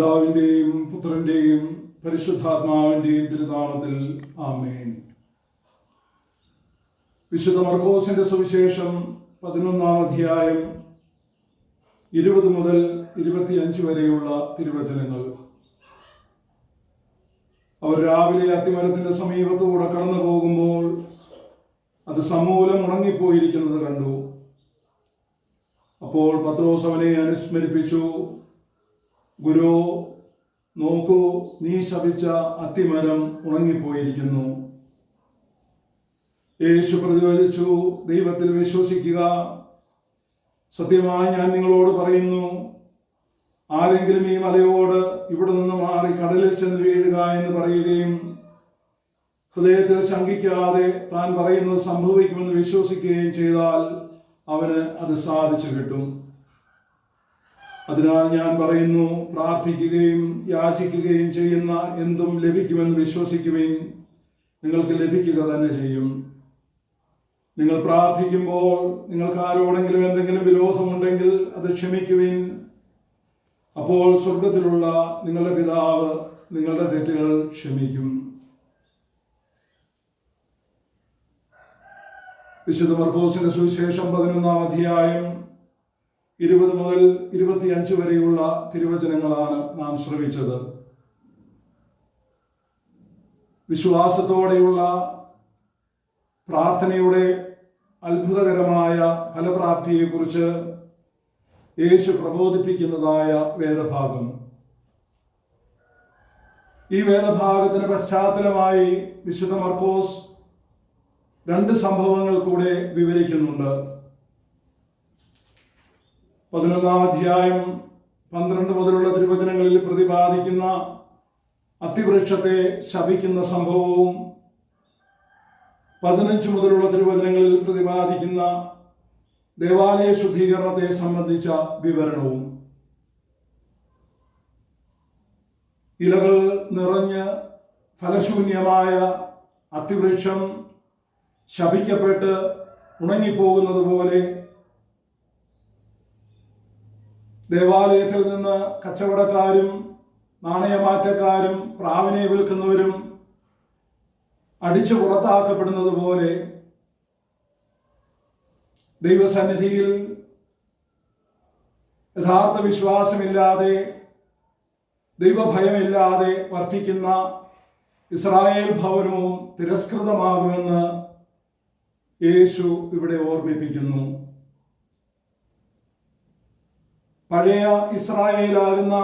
പിതാവിന്റെയും പുത്രന്റെയും പരിശുദ്ധാത്മാവിന്റെയും തിരുനാമത്തിൽ ആമേൻ. വിശുദ്ധ മർക്കോസിന്റെ സുവിശേഷം പതിനൊന്നാം അധ്യായം ഇരുപത് മുതൽ ഇരുപത്തിയഞ്ച് വരെയുള്ള തിരുവചനങ്ങൾ. അവർ രാവിലെ അത്തിമരത്തിന്റെ സമീപത്തൂടെ കടന്നു പോകുമ്പോൾ അത് സമൂലം ഉണങ്ങിപ്പോയിരിക്കുന്നത് കണ്ടു. അപ്പോൾ പത്രോസ് അവനെ അനുസ്മരിപ്പിച്ചു. ഗുരു നോക്കൂ നീ ശപിച്ച അത്തിമരം ഉണങ്ങിപ്പോയിരിക്കുന്നു. യേശു പ്രതിരോധിച്ചു ദൈവത്തിൽ വിശ്വസിക്കുക. സത്യമായി ഞാൻ നിങ്ങളോട് പറയുന്നു ആരെങ്കിലും ഈ മലയോട് ഇവിടെ നിന്ന് മാറി കടലിൽ ചെന്ന് വീഴുക എന്ന് പറയുകയും ഹൃദയത്തിൽ ശങ്കിക്കാതെ താൻ പറയുന്നത് സംഭവിക്കുമെന്ന് വിശ്വസിക്കുകയും ചെയ്താൽ അവന് അത് സാധിച്ചു കിട്ടും. അതിനാൽ ഞാൻ പറയുന്നു പ്രാർത്ഥിക്കുകയും യാചിക്കുകയും ചെയ്യുന്ന എന്തും ലഭിക്കുമെന്ന് വിശ്വസിക്കുകയും നിങ്ങൾക്ക് ലഭിക്കുക തന്നെ ചെയ്യും. നിങ്ങൾ പ്രാർത്ഥിക്കുമ്പോൾ നിങ്ങൾക്ക് ആരോടെങ്കിലും എന്തെങ്കിലും വിരോധമുണ്ടെങ്കിൽ അത് ക്ഷമിക്കുവിൻ. അപ്പോൾ സ്വർഗത്തിലുള്ള നിങ്ങളുടെ പിതാവ് നിങ്ങളുടെ തെറ്റുകൾ ക്ഷമിക്കും. വിശുദ്ധ മർക്കോസിന്റെ സുവിശേഷം പതിനൊന്നാം അധ്യായം ഇരുപത് മുതൽ ഇരുപത്തിയഞ്ച് വരെയുള്ള തിരുവചനങ്ങളാണ് നാം ശ്രമിച്ചത് വിശ്വാസത്തോടെയുള്ള പ്രാർത്ഥനയുടെ അത്ഭുതകരമായ ഫലപ്രാപ്തിയെക്കുറിച്ച് യേശു പ്രബോധിപ്പിക്കുന്നതായ വേദഭാഗം. ഈ വേദഭാഗത്തിന് പശ്ചാത്തലമായി വിശുദ്ധ മർക്കോസ് രണ്ട് സംഭവങ്ങൾ കൂടെ വിവരിക്കുന്നുണ്ട്. പതിനൊന്നാം അധ്യായം പന്ത്രണ്ട് മുതലുള്ള തിരുവചനങ്ങളിൽ പ്രതിപാദിക്കുന്ന അത്തിവൃക്ഷത്തെ ശപിക്കുന്ന സംഭവവും പതിനഞ്ച് മുതലുള്ള തിരുവചനങ്ങളിൽ പ്രതിപാദിക്കുന്ന ദേവാലയ ശുദ്ധീകരണത്തെ സംബന്ധിച്ച വിവരണവും ഇലകൾ നിറഞ്ഞ് ഫലശൂന്യമായ അതിവൃക്ഷം ശപിക്കപ്പെട്ട് ഉണങ്ങിപ്പോകുന്നത് പോലെ ദേവാലയത്തിൽ നിന്ന് കച്ചവടക്കാരും നാണയമാറ്റക്കാരും പ്രാവിനെ വിൽക്കുന്നവരും അടിച്ചു പുറത്താക്കപ്പെടുന്നത് പോലെ ദൈവസന്നിധിയിൽ യഥാർത്ഥ വിശ്വാസമില്ലാതെ ദൈവഭയമില്ലാതെ വർദ്ധിക്കുന്ന ഇസ്രായേൽ ഭവനവും തിരസ്കൃതമാകുമെന്ന് യേശു ഇവിടെ ഓർമ്മിപ്പിക്കുന്നു. പഴയ ഇസ്രായേലാകുന്ന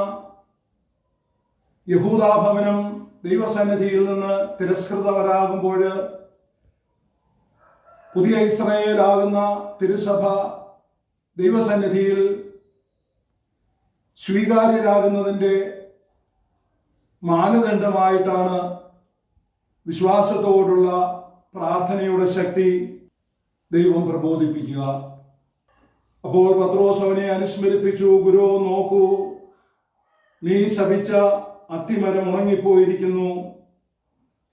യഹൂദാഭവനം ദൈവസന്നിധിയിൽ നിന്ന് തിരസ്കൃതവരാകുമ്പോൾ പുതിയ ഇസ്രായേലാകുന്ന തിരുസഭ ദൈവസന്നിധിയിൽ സ്വീകാര്യരാകുന്നതിന്റെ മാനദണ്ഡമായിട്ടാണ് വിശ്വാസത്തോടുള്ള പ്രാർത്ഥനയുടെ ശക്തി ദൈവം പ്രബോധിപ്പിക്കുക. അപ്പോൾ പത്രോസ് അവനെ അനുസ്മരിപ്പിച്ചു ഗുരു നോക്കൂ. നീ ശപിച്ച അത്തിമരം ഉണങ്ങിപ്പോയിരിക്കുന്നു.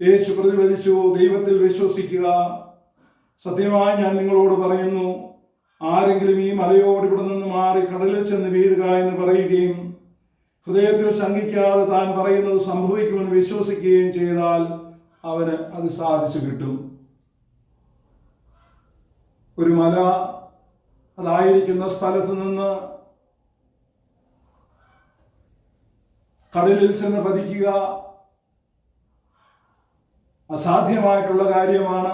യേശു പ്രതിപദിച്ചു ദൈവത്തിൽ വിശ്വസിക്കുക. സത്യമായി ഞാൻ നിങ്ങളോട് പറയുന്നു ആരെങ്കിലും ഈ മലയോട് ഇവിടെ നിന്ന് മാറി കടലിൽ ചെന്ന് വീഴുക എന്ന് പറയുകയും ഹൃദയത്തിൽ ശങ്കിക്കാതെ താൻ പറയുന്നത് സംഭവിക്കുമെന്ന് വിശ്വസിക്കുകയും ചെയ്താൽ അവന് അത് സാധിച്ചു കിട്ടും. ഒരു മല അതായിരിക്കുന്ന സ്ഥലത്ത് നിന്ന് കടലിൽ ചെന്ന് പതിക്കുക അസാധ്യമായിട്ടുള്ള കാര്യമാണ്.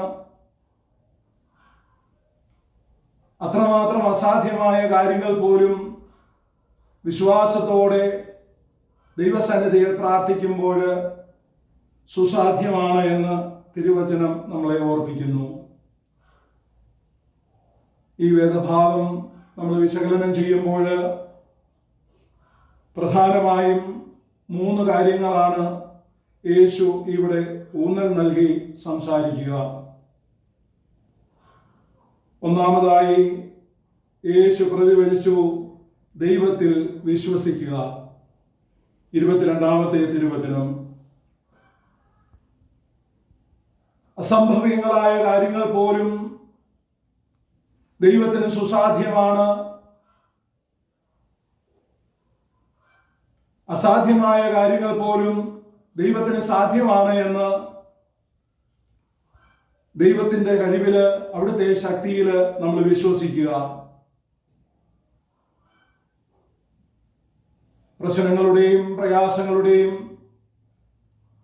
അത്രമാത്രം അസാധ്യമായ കാര്യങ്ങൾ പോലും വിശ്വാസത്തോടെ ദൈവസന്നിധിയിൽ പ്രാർത്ഥിക്കുമ്പോൾ സുസാധ്യമാണ് എന്ന് തിരുവചനം നമ്മളെ ഓർപ്പിക്കുന്നു. ഈ വേദഭാഗം നമ്മൾ വിശകലനം ചെയ്യുമ്പോൾ പ്രധാനമായും മൂന്ന് കാര്യങ്ങളാണ് യേശു ഇവിടെ ഊന്നൽ നൽകി സംസാരിക്കുക. ഒന്നാമതായി യേശു പ്രതിഫലിച്ചു ദൈവത്തിൽ വിശ്വസിക്കുക. ഇരുപത്തിരണ്ടാമത്തെ തിരുവചനം. അസംഭവ്യങ്ങളായ കാര്യങ്ങൾ പോലും ദൈവത്തിന് സുസാധ്യമാണ്. അസാധ്യമായ കാര്യങ്ങൾ പോലും ദൈവത്തിന് സാധ്യമാണ് എന്ന് ദൈവത്തിന്റെ കഴിവിൽ അവിടുത്തെ ശക്തിയിൽ നമ്മൾ വിശ്വസിക്കുക. പ്രശ്നങ്ങളുടെയും പ്രയാസങ്ങളുടെയും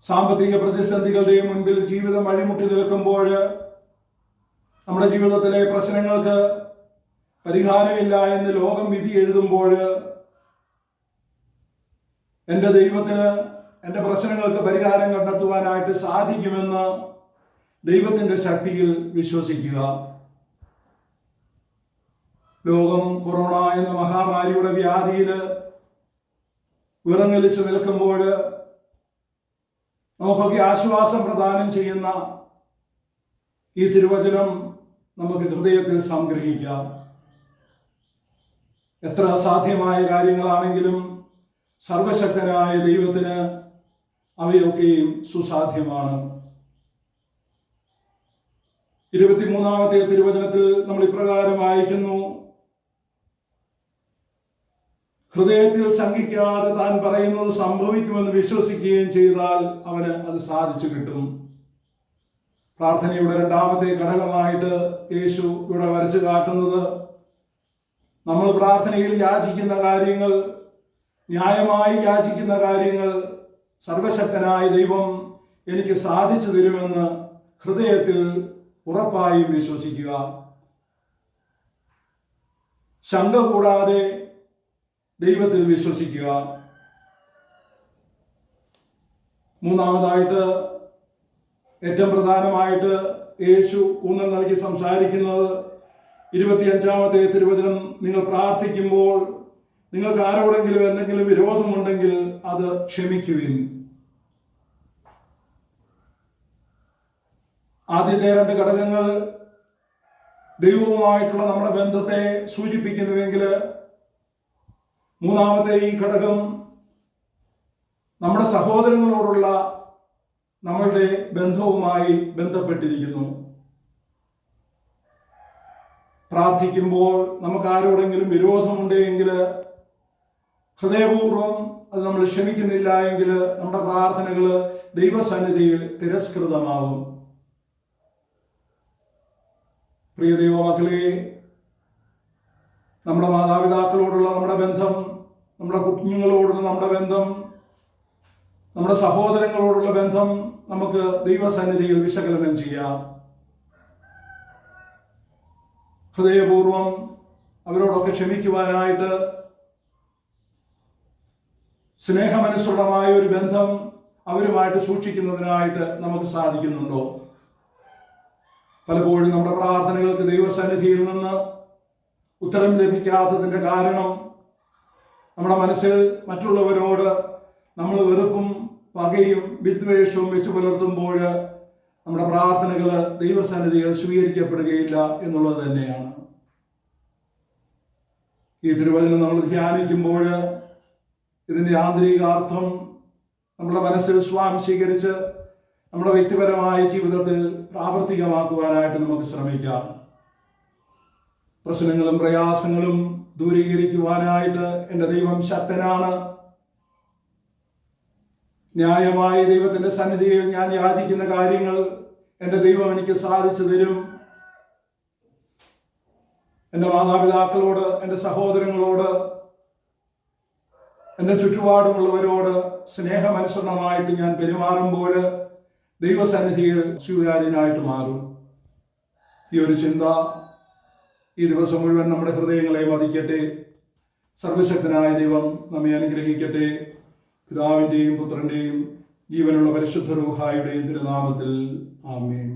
സാമ്പത്തിക പ്രതിസന്ധികളുടെയും മുൻപിൽ ജീവിതം അഴിമുട്ടി നിൽക്കുമ്പോൾ നമ്മുടെ ജീവിതത്തിലെ പ്രശ്നങ്ങൾക്ക് പരിഹാരമില്ല എന്ന് ലോകം വിധി എഴുതുമ്പോൾ എന്റെ ദൈവത്തിന് എന്റെ പ്രശ്നങ്ങൾക്ക് പരിഹാരം കണ്ടെത്തുവാനായിട്ട് സാധിക്കുമെന്ന് ദൈവത്തിന്റെ ശക്തിയിൽ വിശ്വസിക്കുക. ലോകം കൊറോണ എന്ന മഹാമാരിയുടെ വ്യാധിയിൽ വിറങ്ങലിച്ച് നിൽക്കുമ്പോൾ നമുക്കൊക്കെ ആശ്വാസം പ്രദാനം ചെയ്യുന്ന ഈ തിരുവചനം നമുക്ക് ഹൃദയത്തിൽ സംഗ്രഹിക്കാം. എത്ര അസാധ്യമായ കാര്യങ്ങളാണെങ്കിലും സർവശക്തനായ ദൈവത്തിന് അവയൊക്കെയും സുസാധ്യമാണ്. ഇരുപത്തിമൂന്നാമത്തെ തിരുവചനത്തിൽ നമ്മൾ ഇപ്രകാരം വായിക്കുന്നു. ഹൃദയത്തിൽ ശങ്കിക്കാതെ താൻ പറയുന്നത് സംഭവിക്കുമെന്ന് വിശ്വസിക്കുകയും ചെയ്താൽ അവന് അത് സാധിച്ചു കിട്ടും. പ്രാർത്ഥനയുടെ രണ്ടാമത്തെ ഘടകമായിട്ട് യേശു ഇവിടെ വരച്ചു കാട്ടുന്നത് നമ്മൾ പ്രാർത്ഥനയിൽ യാചിക്കുന്ന കാര്യങ്ങൾ ന്യായമായി യാചിക്കുന്ന കാര്യങ്ങൾ സർവശക്തനായ ദൈവം എനിക്ക് സാധിച്ചു തരുമെന്ന് ഹൃദയത്തിൽ ഉറപ്പായും വിശ്വസിക്കുക. ശങ്ക കൂടാതെ ദൈവത്തിൽ വിശ്വസിക്കുക. മൂന്നാമതായിട്ട് ഏറ്റവും പ്രധാനമായിട്ട് യേശു ഊന്നൽ നൽകി സംസാരിക്കുന്നത് ഇരുപത്തിയഞ്ചാമത്തെ തിരുവചനം നിങ്ങൾ പ്രാർത്ഥിക്കുമ്പോൾ നിങ്ങൾക്ക് ആരോടെങ്കിലും എന്തെങ്കിലും വിരോധമുണ്ടെങ്കിൽ അത് ക്ഷമിക്കുവിൻ. ആദ്യത്തെ രണ്ട് ഘടകങ്ങൾ ദൈവവുമായിട്ടുള്ള നമ്മുടെ ബന്ധത്തെ സൂചിപ്പിക്കുന്നുവെങ്കിൽ മൂന്നാമത്തെ ഈ ഘടകം നമ്മുടെ സഹോദരങ്ങളോടുള്ള നമ്മളുടെ ബന്ധവുമായി ബന്ധപ്പെട്ടിരിക്കുന്നു. പ്രാർത്ഥിക്കുമ്പോൾ നമുക്ക് ആരോടെങ്കിലും വിരോധമുണ്ടെങ്കിൽ ഹൃദയപൂർവം അത് നമ്മൾ ക്ഷമിക്കുന്നില്ല എങ്കിൽ നമ്മുടെ പ്രാർത്ഥനകൾ ദൈവസന്നിധിയിൽ തിരസ്കൃതമാകും. പ്രിയ ദൈവമക്കളെ നമ്മുടെ മാതാപിതാക്കളോടുള്ള നമ്മുടെ ബന്ധം നമ്മുടെ കുഞ്ഞുങ്ങളോടുള്ള നമ്മുടെ ബന്ധം നമ്മുടെ സഹോദരങ്ങളോടുള്ള ബന്ധം നമുക്ക് ദൈവസന്നിധിയിൽ വിശകലനം ചെയ്യാം. ഹൃദയപൂർവം അവരോടൊക്കെ ക്ഷമിക്കുവാനായിട്ട് സ്നേഹമനുസൃതമായ ഒരു ബന്ധം അവരുമായിട്ട് സൂക്ഷിക്കുന്നതിനായിട്ട് നമുക്ക് സാധിക്കുന്നുണ്ടോ? പലപ്പോഴും നമ്മുടെ പ്രാർത്ഥനകൾക്ക് ദൈവസന്നിധിയിൽ നിന്ന് ഉത്തരം ലഭിക്കാത്തതിന്റെ കാരണം നമ്മുടെ മനസ്സിൽ മറ്റുള്ളവരോട് നമ്മൾ വെറുപ്പും പകയും വിദ്വേഷവും വെച്ച് പുലർത്തുമ്പോൾ നമ്മുടെ പ്രാർത്ഥനകൾ ദൈവസന്നിധികൾ സ്വീകരിക്കപ്പെടുകയില്ല എന്നുള്ളത് തന്നെയാണ്. ഈ തിരുവചനം നമ്മൾ ധ്യാനിക്കുമ്പോൾ ഇതിന്റെ ആന്തരികാർത്ഥം നമ്മുടെ മനസ്സിൽ സ്വാംശീകരിച്ച് നമ്മുടെ വ്യക്തിപരമായ ജീവിതത്തിൽ പ്രാവർത്തികമാക്കുവാനായിട്ട് നമുക്ക് ശ്രമിക്കാം. പ്രശ്നങ്ങളും പ്രയാസങ്ങളും ദൂരീകരിക്കുവാനായിട്ട് എന്റെ ദൈവം ശക്തനാണ്. ന്യായമായ ദൈവത്തിന്റെ സന്നിധിയിൽ ഞാൻ യാചിക്കുന്ന കാര്യങ്ങൾ എന്റെ ദൈവം എനിക്ക് സാധിച്ചു തരും. എന്റെ മാതാപിതാക്കളോട് എന്റെ സഹോദരങ്ങളോട് എന്റെ ചുറ്റുപാടുമുള്ളവരോട് സ്നേഹമനുസരണമായിട്ട് ഞാൻ പെരുമാറുമ്പോൾ ദൈവസന്നിധിയിൽ സ്വീകാര്യനായിട്ട് മാറും. ഈ ഒരു ചിന്ത ഈ ദിവസം മുഴുവൻ നമ്മുടെ ഹൃദയങ്ങളെ മതിക്കട്ടെ സർവശക്തനായ ദൈവം നമ്മെ അനുഗ്രഹിക്കട്ടെ. പിതാവിന്റെയും പുത്രന്റെയും ജീവനുള്ള പരിശുദ്ധ റൂഹായുടെയും തിരുനാമത്തിൽ ആമേൻ.